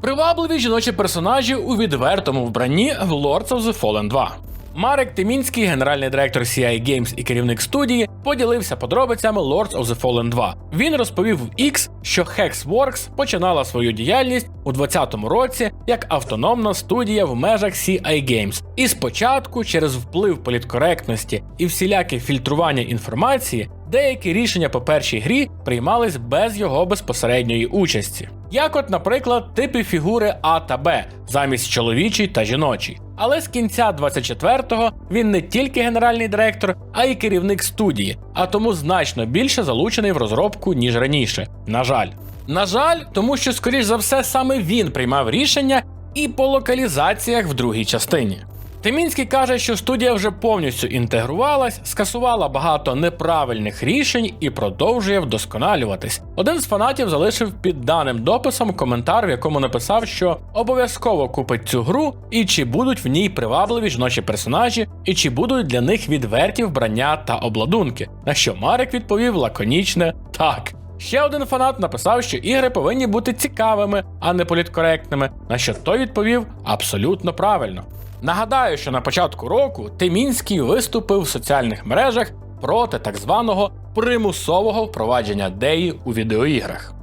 Привабливі жіночі персонажі у відвертому вбранні в Lords of the Fallen 2. Марек Тимінський, генеральний директор CI Games і керівник студії, поділився подробицями Lords of the Fallen 2. Він розповів в X, що Hexworks починала свою діяльність у 2020 році як автономна студія в межах CI Games. І спочатку, через вплив політкоректності і всіляке фільтрування інформації, деякі рішення по першій грі приймались без його безпосередньої участі. Як, от, наприклад, типи фігури А та Б замість чоловічій та жіночій. Але з кінця 24-го він не тільки генеральний директор, а й керівник студії, а тому значно більше залучений в розробку, ніж раніше. На жаль. На жаль, тому що, скоріш за все, саме він приймав рішення і по локалізаціях в другій частині. Тимінський каже, що студія вже повністю інтегрувалась, скасувала багато неправильних рішень і продовжує вдосконалюватись. Один з фанатів залишив під даним дописом коментар, в якому написав, що обов'язково купить цю гру, і чи будуть в ній привабливі жіночі персонажі, і чи будуть для них відверті вбрання та обладунки. На що Марик відповів лаконічне так. Ще один фанат написав, що ігри повинні бути цікавими, а не політкоректними, на що той відповів абсолютно правильно. Нагадаю, що на початку року Тимінський виступив в соціальних мережах проти так званого примусового впровадження деї у відеоіграх.